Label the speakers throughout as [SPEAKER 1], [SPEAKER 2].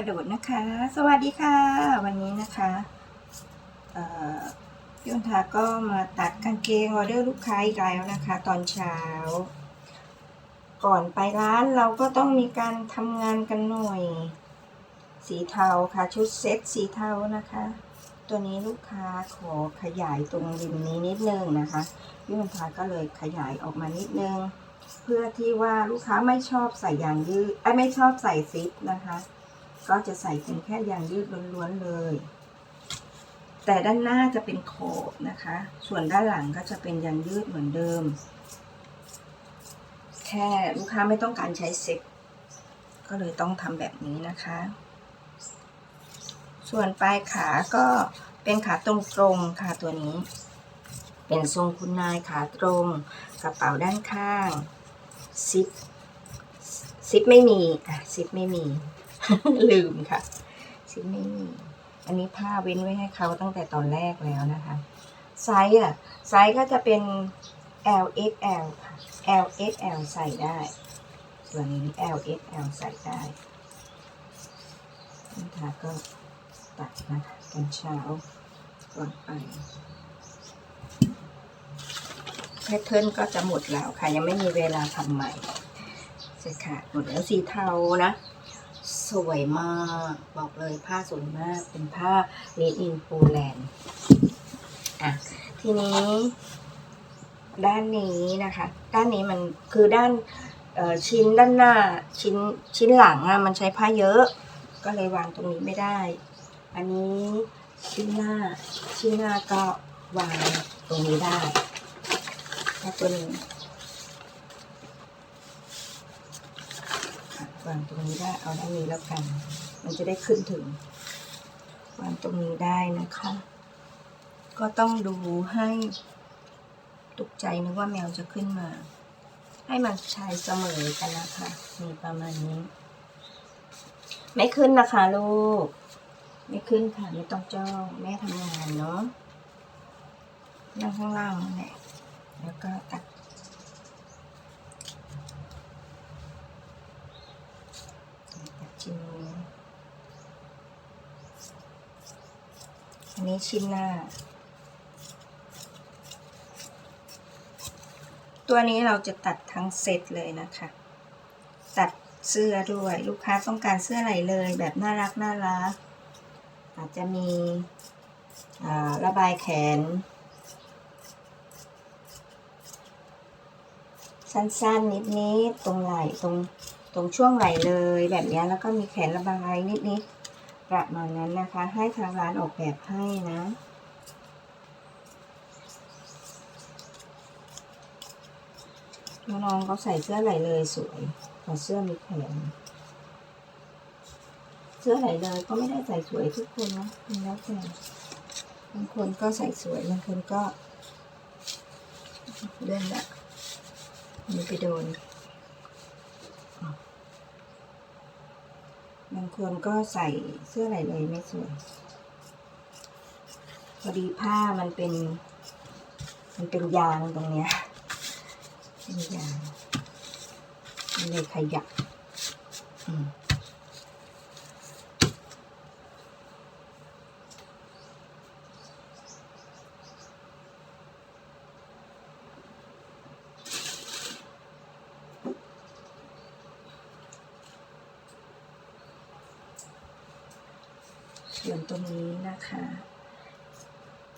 [SPEAKER 1] กระโดดนะคะ สวัสดีค่ะ วันนี้นะคะพี่วันทาก็มาตัดกางเกงออเดอร์ลูกค้าอีกแล้วนะคะ ตอนเช้า ก่อนไปร้านเราก็ต้องมีการทำงานกันหน่อย สีเทาค่ะ ชุดเซ็ตสีเทานะคะ ตัวนี้ลูกค้าขอขยายตรงริมนี้นิดนึงนะคะพี่วันทาก็เลยขยายออกมานิดนึงเพื่อที่ว่าลูกค้าไม่ชอบใส่ยางยืดไอ้ไม่ชอบใส่ซิปนะคะ ก็จะใส่เป็นแค่ยางยืดล้วนๆเลย แต่ด้านหน้าจะเป็นขอบนะคะ ส่วนด้านหลังก็จะเป็นยางยืดเหมือนเดิม แค่ลูกค้าไม่ต้องการใช้ซิปก็เลยต้องทำแบบนี้นะคะ ส่วนปลายขาก็เป็นขาตรงๆค่ะตัวนี้ เป็นทรงคุณนายขาตรง กระเป๋าด้านข้างซิปซิปไม่มีอะซิปไม่มี ลืมค่ะซิปไม่มี อันนี้ผ้าเว้นไว้ให้เขาตั้งแต่ตอนแรกแล้วนะคะ ไซส์อะ ไซส์ก็จะเป็น L XL ค่ะ L XL ใส่ได้ ส่วนนี้ L XL ใส่ได้นะคะก็ตัดนะคะตอนเช้าก่อนไปแพทเทิร์นก็จะหมดแล้วค่ะ ยังไม่มีเวลาทำใหม่เสร็จค่ะหมดแล้วสีเทานะ สวยมาก บอกเลยผ้าสวยมาก เป็นผ้า made in Poland อะทีนี้ ด้านนี้นะคะ ด้านนี้มันคือด้านชิ้นด้านหน้าชิ้นชิ้นหลังอะมันใช้ผ้าเยอะ ก็เลยวางตรงนี้ไม่ได้ อันนี้ชิ้นหน้า ชิ้นหน้าก็วางตรงนี้ได้แค่ตัวนี้อะ วางตรงนี้ได้เอาด้านนี้แล้วกัน มันจะได้ขึ้นถึงวางตรงนี้ได้นะคะ ก็ต้องดูให้ตกใจนึกว่าแมวจะขึ้นมา ให้มันชายเสมอกันนะคะมีประมาณนี้ ไม่ขึ้นนะคะลูก ไม่ขึ้นค่ะไม่ต้องจ้องแม่ทำงานเนาะนั่งข้างล่างนั่นแหละแล้วก็ตัดตัด ชิ้นนี้ อันนี้ชิ้นหน้า ตัวนี้เราจะตัดทั้งเซตเลยนะคะ ตัดเสื้อด้วยลูกค้าต้องการเสื้อไหนเลยแบบน่ารักน่ารัก อาจจะมีระบายแขน สั้นๆนิดๆตรงไหล่ตรง ตรงช่วงไหลเลยแบบนี้แล้วก็มีแขนระบายนิดๆประมาณนั้นนะคะ ให้ทางร้านออกแบบให้นะน้องๆเขาใส่เสื้อไหลเลยสวยแต่เสื้อมีแขนเสื้อไหลเลยก็ไม่ได้ใส่สวยทุกคนนะมันแล้วแต่บางคนก็ใส่สวยบางคนก็เลื่อนละมันไปโดน บางคนก็ใส่เสื้อไหลเลยไม่สวย พอดีผ้ามันเป็น มันเป็นยางตรงเนี้ยเป็นยางมันเลยขยับอืมส่วนตรงนี้นะคะอ่า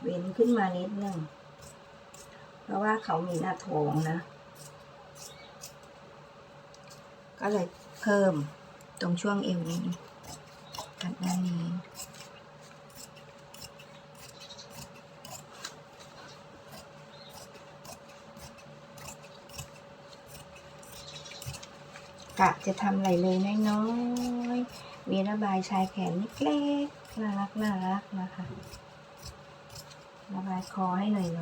[SPEAKER 1] เว้นขึ้นมานิดนึงเพราะว่าเขามีหน้าท้องนะ ก็เลยเพิ่มตรงช่วงเอวนี้กับด้านนี้กะจะทำอะไรเลยน้อยๆมีระบายชายแขนเล็กๆ น่ารักน่ารักนะคะระบายคอให้หน่อยๆ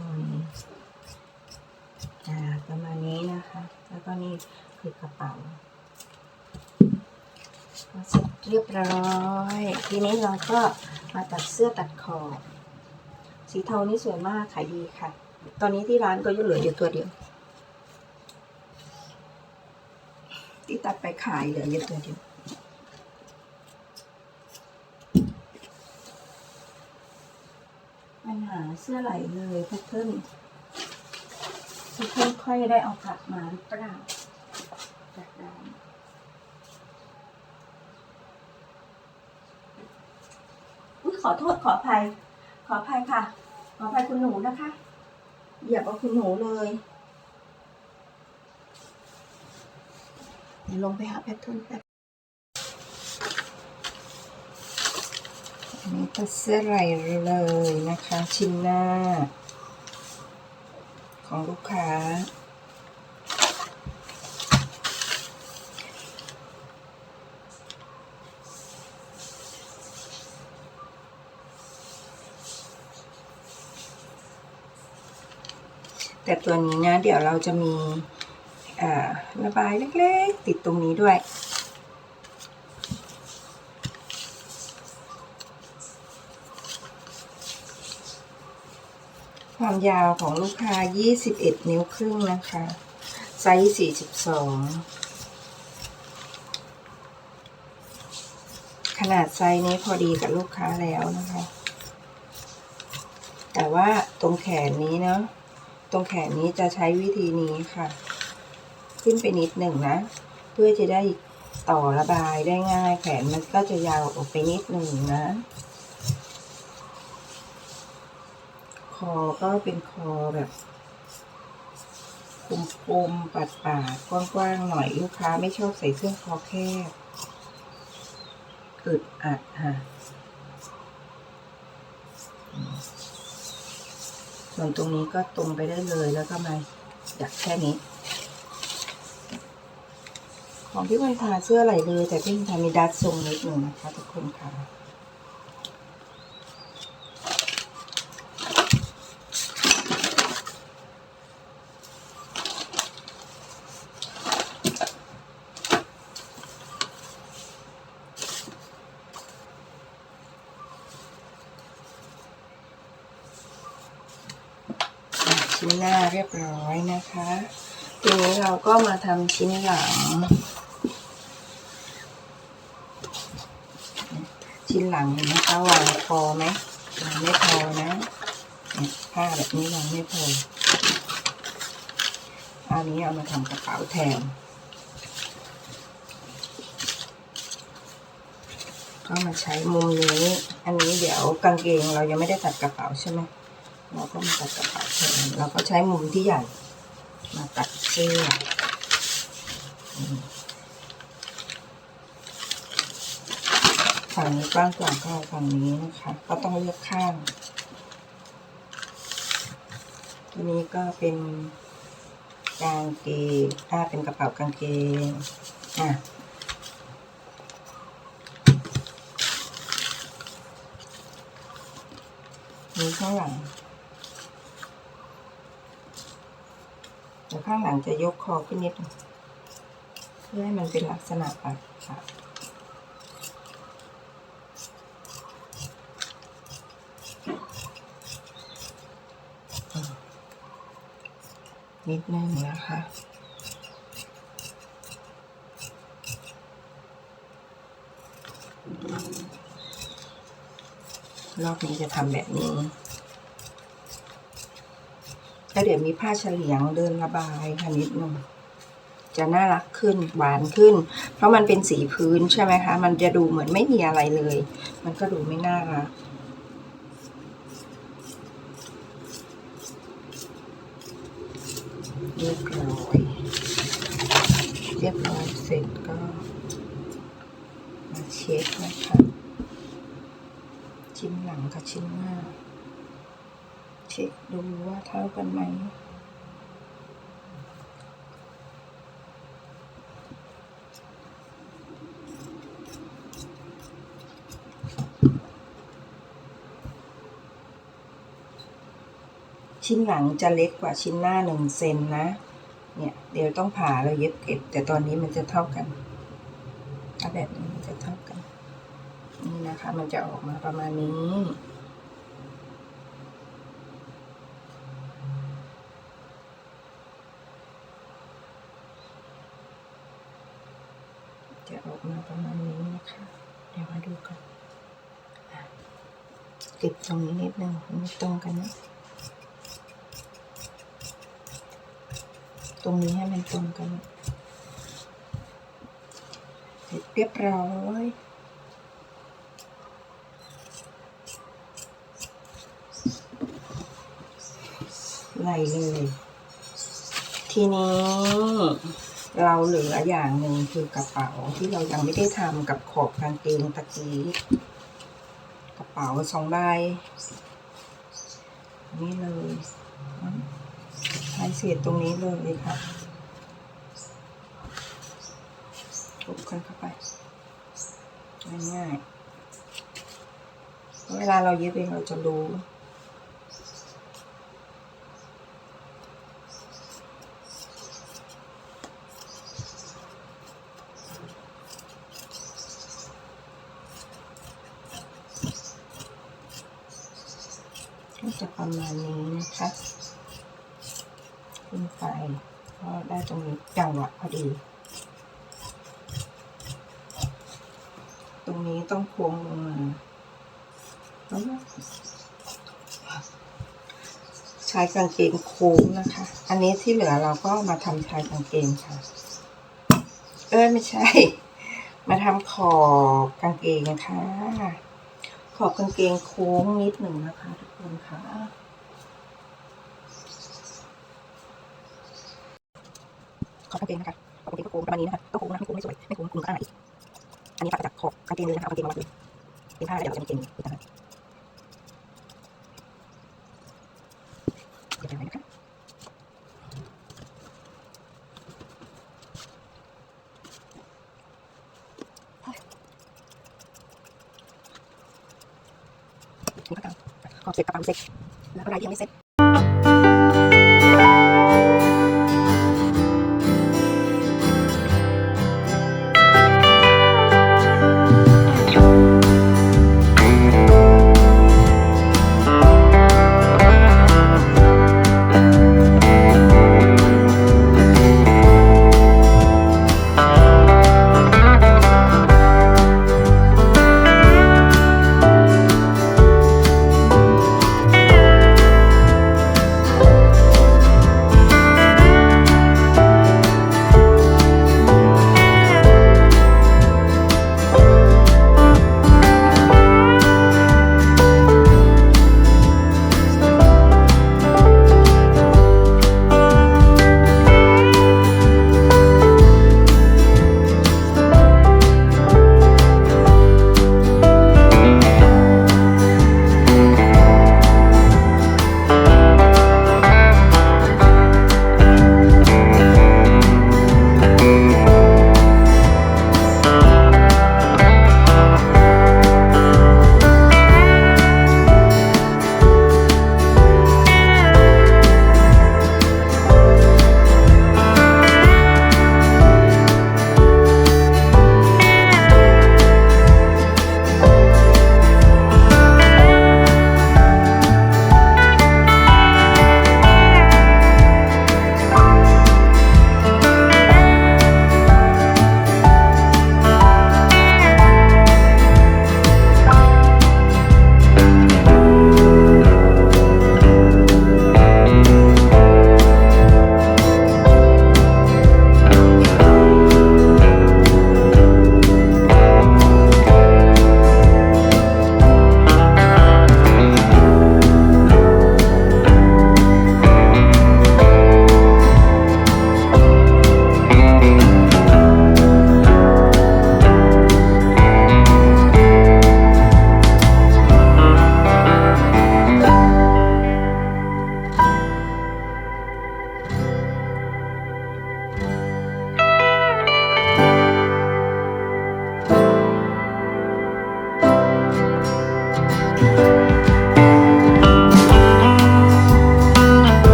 [SPEAKER 1] อ่าประมาณนี้นะคะ แล้วก็นี่คือกระเป๋าเสร็จเรียบร้อย ทีนี้เราก็มาตัดเสื้อตัดขอสีเทานี่สวยมากขายดีค่ะ ตอนนี้ที่ร้านก็ยังเหลืออยู่ตัวเดียว ที่ตัดไปขายเหลืออยู่ตัวเดียว ญหา เสื้อไหลเลยแพทเทิร์นแพทเทิร์นค่อยได้เอากลับมาหรือเปล่าจากด้านอุ๊ยขอโทษขออภัย ขออภัยค่ะ ขออภัยคุณหนูนะคะเหยียบเอาคุณหนูเลยเดี๋ยวลงไปหาแพทเทิร์นแป๊บ นนี้ก็เสื้อไหลเลยนะคะ ชิ้นหน้า ของลูกค้า แต่ตัวนี้นะ เดี๋ยวเราจะมีอ่าระบายเล็กๆ ติดตรงนี้ด้วย ความยาวของลูกค้า 21 นิ้วครึ่งนะคะ ไซส์ 42 ขนาดไซส์นี้พอดีกับลูกค้าแล้วนะคะ แต่ว่าตรงแขนนี้เนาะ ตรงแขนนี้จะใช้วิธีนี้ค่ะ ขึ้นไปนิดหนึ่งนะ เพื่อจะได้ต่อระบายได้ง่าย แขนมันก็จะยาวออกไปนิดหนึ่งนะ คอก็เป็นคอแบบคมๆปัดปาดๆกว้างๆหน่อยลูกค้าไม่ชอบใส่เสื้อคอแคบอึดอัดค่ะ ส่วนตรงนี้ก็ตรงไปได้เลยแล้วก็มาดักแค่นี้ ของพี่วันทาเสื้อไหลเลย แต่พี่วันทามีดัดทรงนิดหนึ่งนะคะทุกคนค่ะ ชิ้นหน้าเรียบร้อยนะคะทีนี้เราก็มาทำชิ้นหลัง ชิ้นหลังเห็นไหมคะวางพอไหมวางไม่พอนะผ้าแบบนี้วางไม่พออันนี้เอามาทำกระเป๋าแทนก็มาใช้มุมนี้ อันนี้เดี๋ยวกางเกงเรายังไม่ได้ตัดกระเป๋าใช่ไหม เราก็มาตัดกระเป๋า เราก็ใช้มุมที่ใหญ่ มาตัดเสื้อฝั่งนี้กว้างกว่าก็ฝั่งนี้นะคะ ก็ต้องเลือกข้างตัวนี้ก็เป็นกางเกงถ้าเป็นกระเป๋ากางเกงอะมีข้างหลังแต่ ข้างหลังจะยกคอขึ้นนิดนึงเพื่อให้มันเป็นลักษณะปัดค่ะนิดนึงนะคะรอบนี้จะทำแบบนี้ เดี๋ยวมีผ้าเฉลียงเดินระบายค่ะนิดนึงจะน่ารักขึ้นหวานขึ้น เพราะมันเป็นสีพื้นใช่ไหมคะ มันจะดูเหมือนไม่มีอะไรเลย มันก็ดูไม่น่ารักเรียบร้อยเรียบร้อยเสร็จก็มาเช็คนะคะชิ้นหลังกับชิ้นหน้า เช็คดูว่าเท่ากันไหมชิ้นหลังจะเล็กกว่าชิ้นหน้าหนึ่งเซนนะ เนี่ย เดี๋ยวต้องผ่าเราเย็บเก็บ แต่ตอนนี้มันจะเท่ากันถ้าแบบนี้มันจะเท่ากัน นี่นะคะ มันจะออกมาประมาณนี้ ดูกันอะติดตรงนี้นิดนึงไม่ตรงกันนะ ตรงนี้ให้มันตรงกัน เสร็จเรียบร้อยไหลเลย ทีนี้ เราเหลืออย่างหนึ่งคือกระเป๋าที่เรายังไม่ได้ทำกับขอบกางเกงตะกี้กระเป๋าสองใบนี่เลยใช้เศษตรงนี้เลยค่ะทุบกันเข้าไปง่ายๆเวลาเราเย็บเองเราจะรู้ จะประมาณนี้นะคะขึ้นไปก็ได้ตรงนี้จังหวะพอดี ตรงนี้ต้องโค้งลงมาแล้วก็ใช้กางเกงโค้งนะคะ อันนี้ที่เหลือเราก็มาทำชายกางเกงค่ะ เอ้ยไม่ใช่ มาทำขอบกางเกงค่ะ ขอบกางเกงโค้งนิดหนึ่งนะคะทุกคนค่ะ ขอบกางเกงนะคะขอบกางเกงก็โค้งประมาณนี้นะคะก็โค้งนะไม่โค้งไม่สวยไม่โค้งคุณก็อ่านอีกอันนี้ตัดจากขอบกางเกงเลยนะคะเอากางเกงมาวัดเลยเป็นผ้าเดี๋ยวเราจะมีเกงอีกนะคะเดี๋ยวจะไหนนะคะ ถุงก็ตามขอบเสร็จกระเป๋าเสร็จแล้วก็รายที่ยังไม่เสร็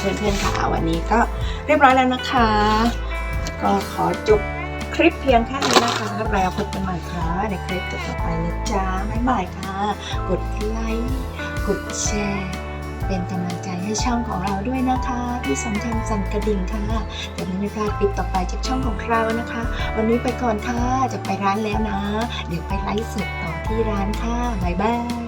[SPEAKER 1] เพื่อนๆค่ะวันนี้ก็เรียบร้อยแล้วนะคะ ก็ขอจบคลิปเพียงแค่นี้นะคะแล้วพบกันใหม่ค่ะในคลิปต่อไปนะจ๊ะบ๊ายบายค่ะ กดไลค์กดแชร์เป็นกำลังใจให้ช่องของเราด้วยนะคะ ที่สำคัญสั่นกระดิ่งค่ะจะได้ไม่พลาดคลิปต่อไปจากช่องของเรานะคะ วันนี้ไปก่อนค่ะจะไปร้านแล้วนะ เดี๋ยวไปไลฟ์สดต่อที่ร้านค่ะบ๊ายบาย